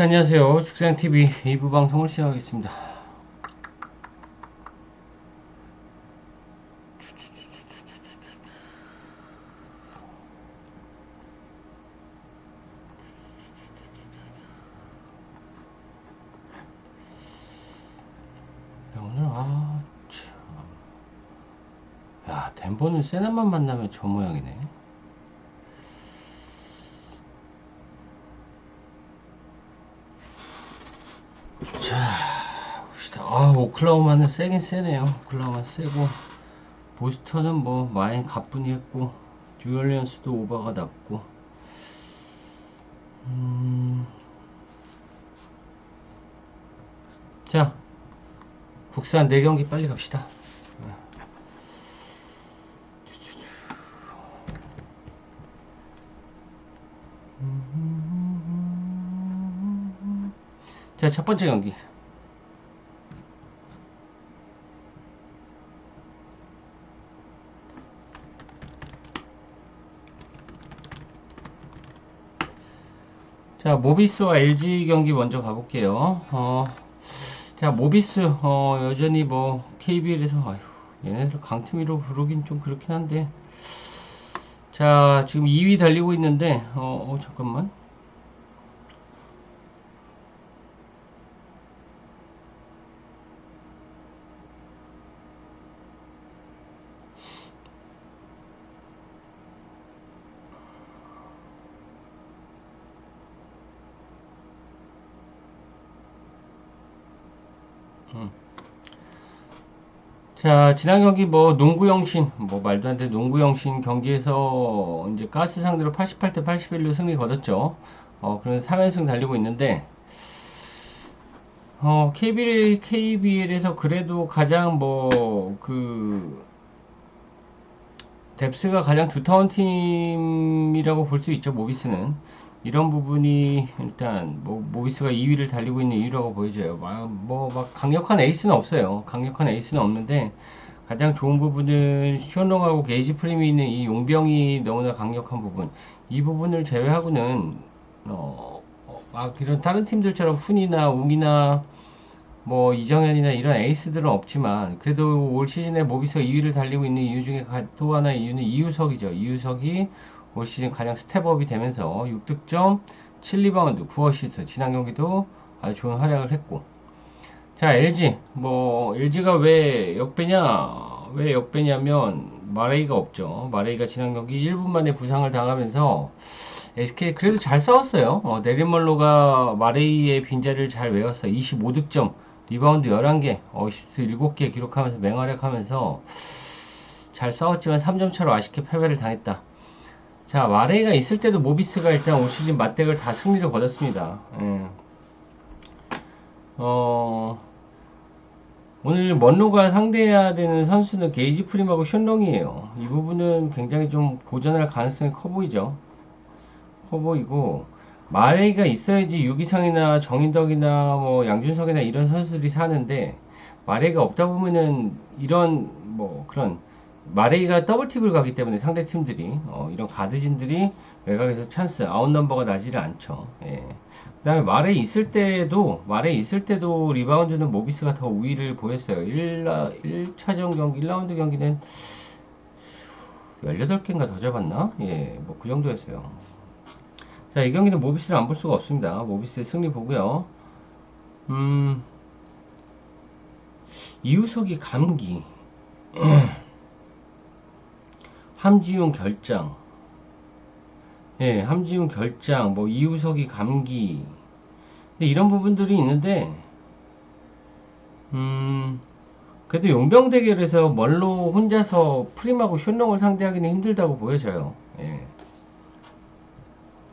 자, 안녕하세요. 축생TV 2부 방송을 시작하겠습니다. 야, 오늘, 아, 참. 야, 덴버는 세나만 만나면 저 모양이네. 자, 봅시다. 아, 오클라호마는 세긴 세네요. 오클라호마 세고, 보스턴은 뭐, 많이 가뿐히 했고, 뉴올리언스도 오버가 났고, 음, 자, 국산 4경기 빨리 갑시다. 자, 첫 번째 경기. 자, 모비스와 LG 경기 먼저 가볼게요. 어, 자, 모비스, 어, 여전히 뭐, KBL에서, 아휴, 얘네들 강팀이로 부르긴 좀 그렇긴 한데. 자, 지금 2위 달리고 있는데, 어, 어 잠깐만. 자, 지난 경기 뭐 농구 영신, 뭐 말도 안 되는 농구 영신 경기에서 이제 가스 상대로 88대 81로 승리 거뒀죠. 어, 그런 3연승 달리고 있는데, 어, KBL, KBL에서 그래도 가장 뭐, 그, 뎁스가 가장 두터운 팀이라고 볼 수 있죠, 모비스는. 이런 부분이 일단 뭐 모비스가 2위를 달리고 있는 이유라고 보여져요. 뭐 막 강력한 에이스는 없어요. 강력한 에이스는 없는데 가장 좋은 부분은 슈런하고 게이지 프림이 있는 이 용병이 너무나 강력한 부분. 이 부분을 제외하고는 어, 막 이런 다른 팀들처럼 훈이나 웅이나 뭐 이정현이나 이런 에이스들은 없지만 그래도 올 시즌에 모비스가 2위를 달리고 있는 이유 중에 또 하나의 이유는 이유석이죠. 이유석이 올 시즌 가장 스텝업이 되면서 6득점, 7리바운드, 9어시스트. 지난 경기도 아주 좋은 활약을 했고. 자 LG. 뭐 LG가 왜 역배냐? 왜 역배냐면 마레이가 없죠. 마레이가 지난 경기 1분 만에 부상을 당하면서 SK 그래도 잘 싸웠어요. 어, 데리멀로가 마레이의 빈자리를 잘 외웠어요. 25득점 리바운드 11개 어시스트 7개 기록하면서 맹활약하면서 잘 싸웠지만 3점 차로 아쉽게 패배를 당했다 자, 마레이가 있을 때도 모비스가 일단 올 시즌 맞대결 다 승리를 거뒀습니다. 예. 어, 오늘 먼로가 상대해야 되는 선수는 게이지 프림하고 션롱이에요. 이 부분은 굉장히 좀 고전할 가능성이 커 보이죠. 커 보이고, 마레이가 있어야지 유기상이나 정인덕이나 뭐 양준석이나 이런 선수들이 사는데, 마레이가 없다 보면은 이런 뭐 그런 마레이가 더블 팁을 가기 때문에 상대 팀들이 어, 이런 가드진들이 외곽에서 찬스 아웃 넘버가 나지를 않죠. 예. 그 다음에 마레이 있을 때도 마레이 있을 때도 리바운드는 모비스가 더 우위를 보였어요. 1라, 1차전 경기 1라운드 경기는 18개인가 더 잡았나? 예, 뭐 그 정도였어요. 자, 이 경기는 모비스를 안 볼 수가 없습니다. 모비스의 승리 보고요. 음, 이우석이 감기. 함지훈 결장, 예, 함지훈 결장, 뭐 이우석이 감기, 이런 부분들이 있는데, 음, 그래도 용병 대결에서 멀로 혼자서 프림하고 션롱을 상대하기는 힘들다고 보여져요. 예.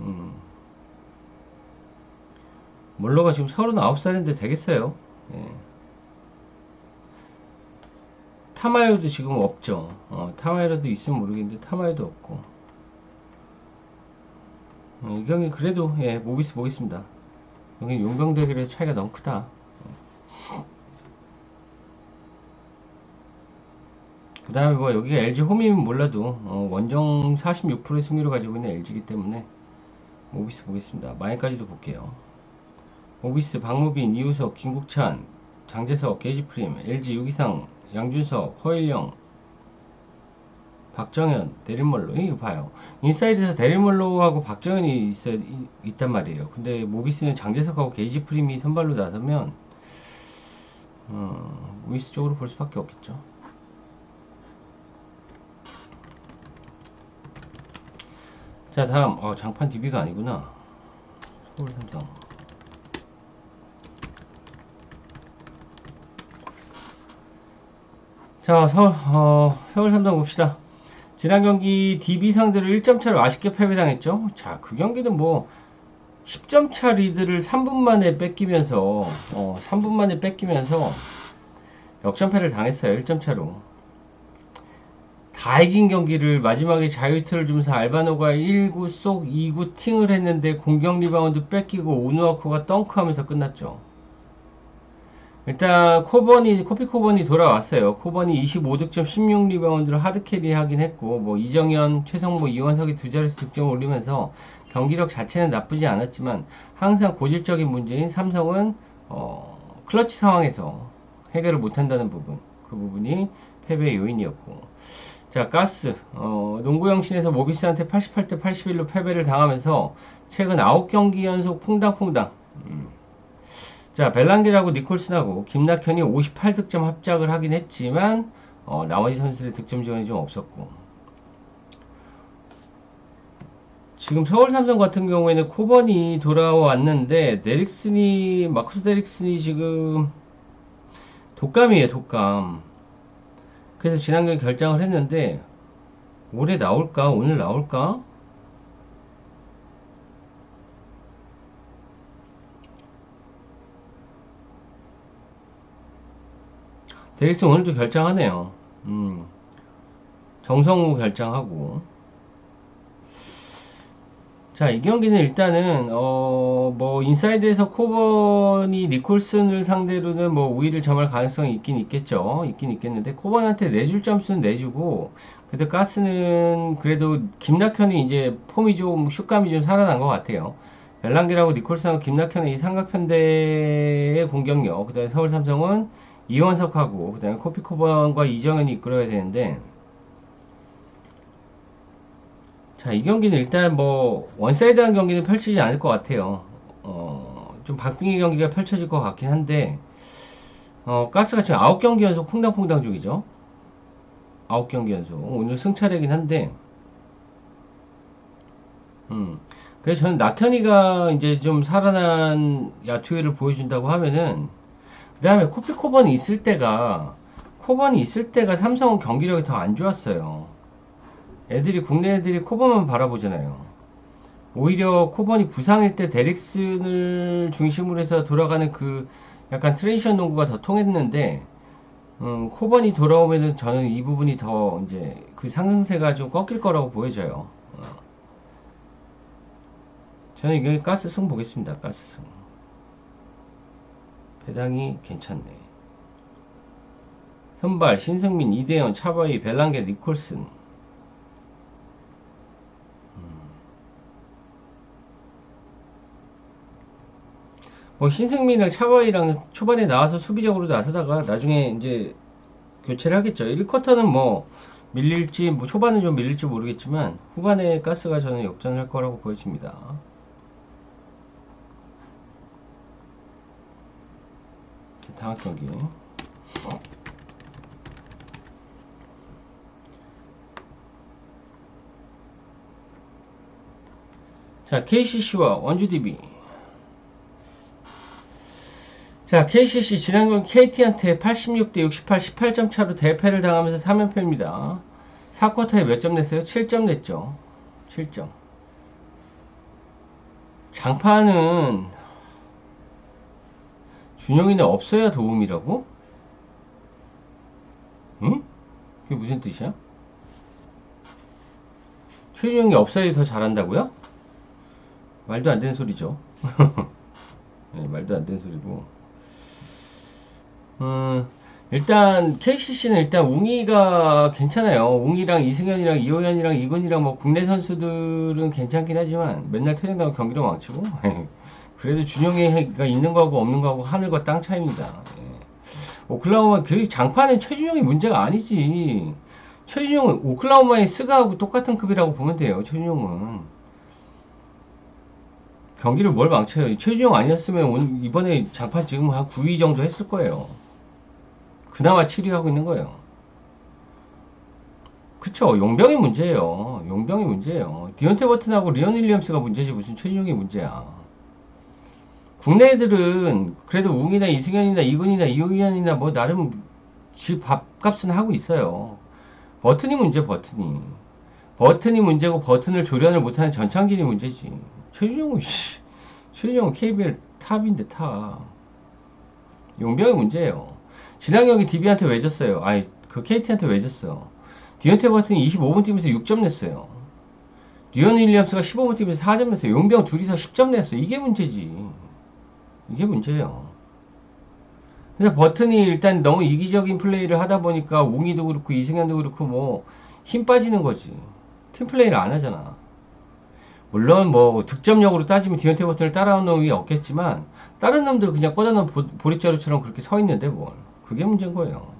음. 멀로가 지금 39살인데 되겠어요. 예. 타마요도 지금 없죠. 어, 타마요도 있으면 모르겠는데 타마요도 없고. 어, 이 경기 그래도 예, 모비스 보겠습니다. 여기 용병 대결의 차이가 너무 크다. 그 다음에 뭐 여기가 LG 홈이면 몰라도 어, 원정 46%의 승리를 가지고 있는 LG이기 때문에 모비스 보겠습니다. 마이까지도 볼게요. 오비스, 박무빈, 이우석, 김국찬, 장재석, 게이지 프림, LG 유기상, 양준석, 허일영, 박정현, 데릴멀로 이거 봐요. 인사이드에서 데릴멀로하고 박정현이 있어 있단 말이에요. 근데 모비스는 장재석하고 게이지 프림이 선발로 나서면 음, 모비스 쪽으로 볼 수밖에 없겠죠. 자 다음 어, 장판 DB가 아니구나. 서울 삼성. 자, 서울, 어, 서울 삼성 봅시다. 지난 경기 DB 상대로 1점 차로 아쉽게 패배당했죠. 자, 그 경기는 뭐 10점 차 리드를 3분 만에 뺏기면서 어, 3분 만에 뺏기면서 역전패를 당했어요. 1점 차로. 다 이긴 경기를 마지막에 자유투를 주면서 알바노가 1구 속 2구 팅을 했는데 공격 리바운드 뺏기고 오누아쿠가 덩크하면서 끝났죠. 일단 코번이 코피 코번이 돌아왔어요. 코번이 25득점 16리바운드를 하드캐리 하긴 했고 뭐 이정현, 최성모, 이원석이 두 자릿수 득점을 올리면서 경기력 자체는 나쁘지 않았지만 항상 고질적인 문제인 삼성은 어, 클러치 상황에서 해결을 못한다는 부분 그 부분이 패배의 요인이었고 자 가스 어, 농구영신에서 모비스한테 88대 81로 패배를 당하면서 최근 9경기 연속 퐁당퐁당 음. 자, 벨란게라고 니콜슨하고 김낙현이 58득점 합작을 하긴 했지만 어, 나머지 선수들의 득점 지원이 좀 없었고. 지금 서울 삼성 같은 경우에는 코번이 돌아왔는데 데릭슨이 마쿠스 데릭슨이 지금 독감이에요 독감. 그래서 지난 경기 결정을 했는데 올해 나올까? 오늘 나올까 데릭슨 오늘도 결정하네요. 음, 정성우 결정하고. 자, 이 경기는 일단은, 어, 뭐, 인사이드에서 코번이 니콜슨을 상대로는 뭐, 우위를 점할 가능성이 있긴 있겠죠. 있긴 있겠는데, 코번한테 내줄 점수는 내주고, 그래도 가스는 그래도 김낙현이 이제 폼이 좀, 슛감이 좀 살아난 것 같아요. 벨랑기라고 니콜슨하고 김낙현의 이 삼각편대의 공격력, 그 다음에 서울 삼성은 이원석하고 그다음에 코피코번과 이정현이 이끌어야 되는데 자, 이 경기는 일단 뭐 원사이드한 경기는 펼치지 않을 것 같아요. 어, 좀 박빙의 경기가 펼쳐질 것 같긴 한데 어, 가스가 지금 9경기 연속 퐁당퐁당 중이죠. 9경기 연속. 오늘 승차례긴 한데 음. 그래서 저는 낙현이가 이제 좀 살아난 야투회를 보여준다고 하면은 그 다음에 코피 코번이 있을 때가 코번이 있을 때가 삼성은 경기력이 더 안 좋았어요. 애들이 국내 애들이 코번만 바라보잖아요. 오히려 코번이 부상일 때 데릭슨을 중심으로 해서 돌아가는 그 약간 트레이션 농구가 더 통했는데 음, 코번이 돌아오면은 저는 이 부분이 더 이제 그 상승세가 좀 꺾일 거라고 보여져요. 어. 저는 이게 가스승 보겠습니다. 가스승. 배당이 괜찮네. 선발 신승민, 이대현, 차바이, 벨랑게, 니콜슨. 음. 뭐 신승민이랑 차바이랑 초반에 나와서 수비적으로 나서다가 나중에 이제 교체를 하겠죠. 1쿼터는 뭐 밀릴지 뭐 초반은 좀 밀릴지 모르겠지만 후반에 가스가 저는 역전할 거라고 보여집니다. 경기. 자, KCC와 원주DB. 자, KCC 지난번 KT한테 86대 68, 18점 차로 대패를 당하면서 3연패입니다. 4쿼터에 몇 점 냈어요? 7점 냈죠. 7점. 장판은 준영이는 없어야 도움이라고? 응? 그게 무슨 뜻이야? 최준영이 없어야 더 잘한다고요? 말도 안 되는 소리죠. 네, 말도 안 되는 소리고. 음, 일단 KCC는 일단 웅이가 괜찮아요. 웅이랑 이승현이랑 이호연이랑 이근이랑 뭐 국내 선수들은 괜찮긴 하지만 맨날 퇴장당하고 경기를 망치고 그래도 준영이가 있는 거하고 없는 거하고 하늘과 땅 차이입니다. 예. 오클라호마 그 장판은 최준영이 문제가 아니지. 최준영은 오클라호마의 스가하고 똑같은 급이라고 보면 돼요. 최준영은 경기를 뭘 망쳐요? 최준영 아니었으면 오늘 이번에 장판 지금 한 9위 정도 했을 거예요. 그나마 7위 하고 있는 거예요. 그쵸 용병이 문제예요. 용병이 문제예요. 디온테 버튼하고 리언 윌리엄스가 문제지 무슨 최준영이 문제야. 국내 애들은 그래도 웅이나 이승현이나 이근이나 이호현이나 뭐 나름 집 밥값은 하고 있어요. 버튼이 문제 버튼이. 버튼이 문제고 버튼을 조련을 못하는 전창진이 문제지. 최준영은 씨, 최준영은 KBL 탑인데 탑. 용병이 문제예요. 지난 경기 DB한테 왜 졌어요? 아니 그 KT한테 왜 졌어? 디언테 버튼이 25분 팀에서 6점 냈어요. 리언 윌리엄스가 15분 팀에서 4점 냈어요. 용병 둘이서 10점 냈어요. 이게 문제지. 이게 문제예요. 그래서 버튼이 일단 너무 이기적인 플레이를 하다 보니까 웅이도 그렇고 이승현도 그렇고 뭐 힘 빠지는 거지. 팀 플레이를 안 하잖아. 물론 뭐 득점력으로 따지면 디언테 버튼을 따라온 놈이 없겠지만 다른 놈들 그냥 꽂아놓은 보리자루처럼 그렇게 서 있는데 뭘. 그게 문제인 거예요.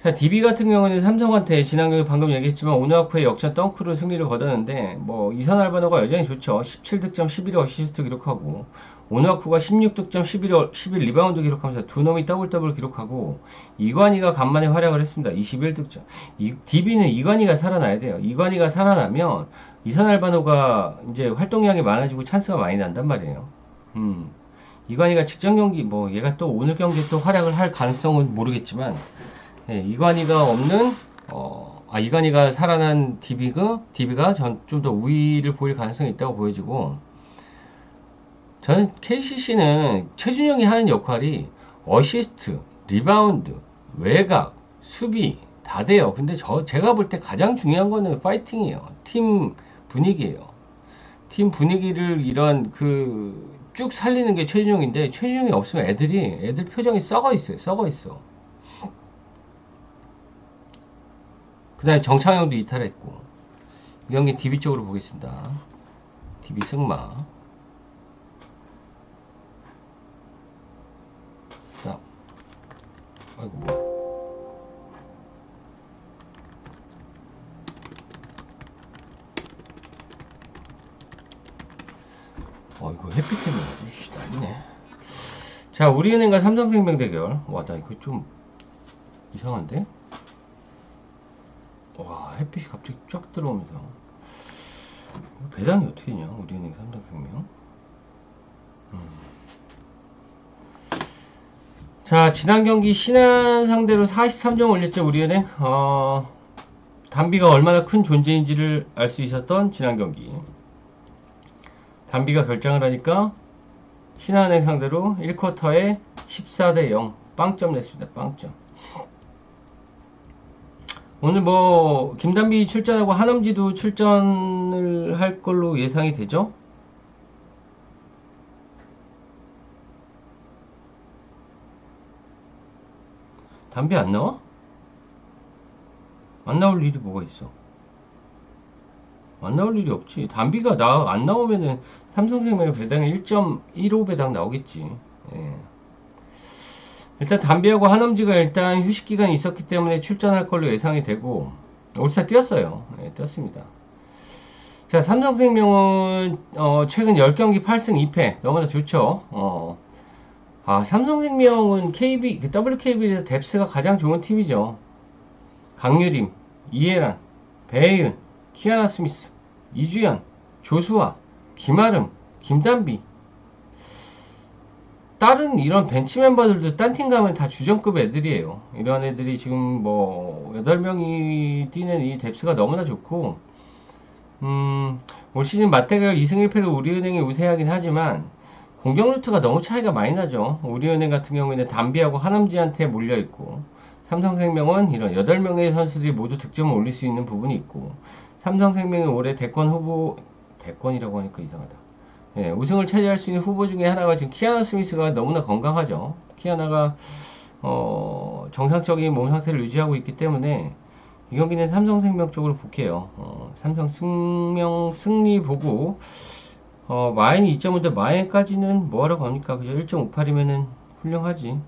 자, DB 같은 경우는 삼성한테 지난 경기 방금 얘기했지만 오누아쿠의 역전 덩크로 승리를 거뒀는데 뭐 이선 알바노가 여전히 좋죠. 17득점 11 어시스트 기록하고 오누아쿠가 16득점 11, 11 리바운드 기록하면서 두 놈이 더블 더블 기록하고 이관희가 간만에 활약을 했습니다. 21득점. 이, DB는 이관희가 살아나야 돼요. 이관희가 살아나면 이선 알바노가 이제 활동량이 많아지고 찬스가 많이 난단 말이에요. 음. 이관희가 직전 경기 뭐 얘가 또 오늘 경기에 또 활약을 할 가능성은 모르겠지만 예, 이관희가 없는 어, 아 이관희가 살아난 DB가 DB가 좀 더 우위를 보일 가능성이 있다고 보여지고 저는 KCC는 최준영이 하는 역할이 어시스트, 리바운드, 외곽, 수비 다 돼요. 근데 저 제가 볼 때 가장 중요한 거는 파이팅이에요. 팀 분위기예요. 팀 분위기를 이런 그 쭉 살리는 게 최준영인데 최준영이 없으면 애들이 애들 표정이 썩어 있어요. 썩어 있어. 그 다음에 정창영도 이탈했고 이 경기 DB 쪽으로 보겠습니다. DB 승마 자, 아이고 뭐 어, 이거 햇빛 때문에 아주 난리네. 자, 우리은행과 삼성생명 대결. 와, 나 이거 좀 이상한데? 와 햇빛이 갑자기 쫙 들어오면서. 배당이 어떻게 되냐 우리은행 삼성생명 음. 자 지난 경기 신한 상대로 43점 올렸죠 우리은행. 어, 단비가 얼마나 큰 존재인지를 알 수 있었던 지난 경기. 단비가 결장을 하니까 신한은행 상대로 1쿼터에 14대 0 빵점 냈습니다 빵점 오늘 뭐 김단비 출전하고 한엄지도 출전을 할 걸로 예상이 되죠? 담비 안 나와? 안 나올 일이 뭐가 있어? 안 나올 일이 없지. 담비가 나, 안 나오면은 삼성생명 배당에 1.15 배당 나오겠지. 예. 일단 담비하고 한엄지가 일단 휴식 기간이 있었기 때문에 출전할 걸로 예상이 되고 올스타 뛰었어요. 네, 뛰었습니다. 자, 삼성생명은 어, 최근 10경기 8승 2패 너무나 좋죠. 어. 아, 삼성생명은 KB, WKB에서 뎁스가 가장 좋은 팀이죠. 강유림, 이해란, 배혜윤, 키아나 스미스, 이주연, 조수아, 김아름, 김단비, 다른 이런 벤치 멤버들도 딴 팀 가면 다 주전급 애들이에요. 이런 애들이 지금 뭐 8명이 뛰는 이 뎁스가 너무나 좋고 음, 올 시즌 맞대결 2승 1패로 우리은행이 우세하긴 하지만 공격 루트가 너무 차이가 많이 나죠. 우리은행 같은 경우에는 담비하고 하남지한테 몰려있고 삼성생명은 이런 8명의 선수들이 모두 득점을 올릴 수 있는 부분이 있고 삼성생명이 올해 대권 후보 대권이라고 하니까 이상하다. 예, 우승을 차지할 수 있는 후보 중에 하나가 지금 키아나 스미스가 너무나 건강하죠. 키아나가 어, 정상적인 몸 상태를 유지하고 있기 때문에 이 경기는 삼성생명 쪽으로 볼게요. 어, 삼성생명 승리 보고 어, 마인이 2.5인데 마인까지는 뭐하러 갑니까? 그죠? 1.58이면은 훌륭하지.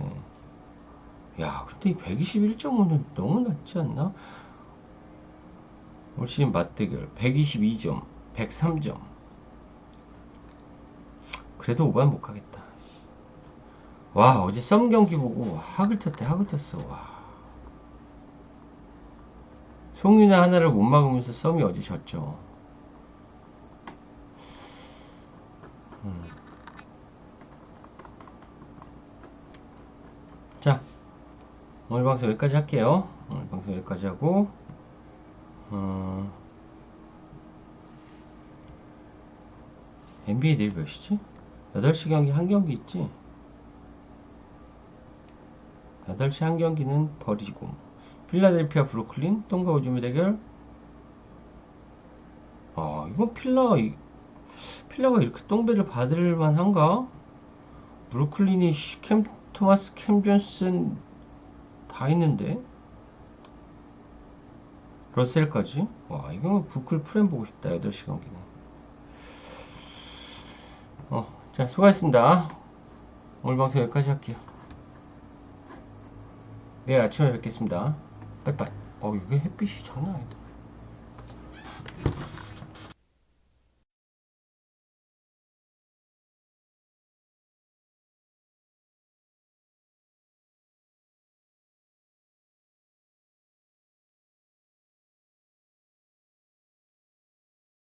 예. 야, 근데 이 121.5는 너무 낮지 않나? 올 시즌 맞대결 122점, 103점. 그래도 5반 못 가겠다. 와, 어제 썸 경기 보고 학을 탔대, 학을 탔어. 와. 송유나 하나를 못 막으면서 썸이 어제 졌죠. 음. 자, 오늘 방송 여기까지 할게요. 오늘 방송 여기까지 하고, 어, NBA 내일 몇 시지? 8시 경기 한 경기 있지? 8시 한 경기는 버리고, 필라델피아 브루클린, 똥과 오줌의 대결. 아, 이거 필라, 이- 필라가 이렇게 똥배를 받을 만한가? 브루클린이 씨, 캠, 토마스 캠 존슨 다 있는데? 러셀까지? 와, 이거는 부클 프렘 보고 싶다, 8시 경기는. 어, 자, 수고하셨습니다. 오늘 방송 여기까지 할게요. 내일 아침에 뵙겠습니다. 빠이빠이. 어, 이게 햇빛이 장난 아니다.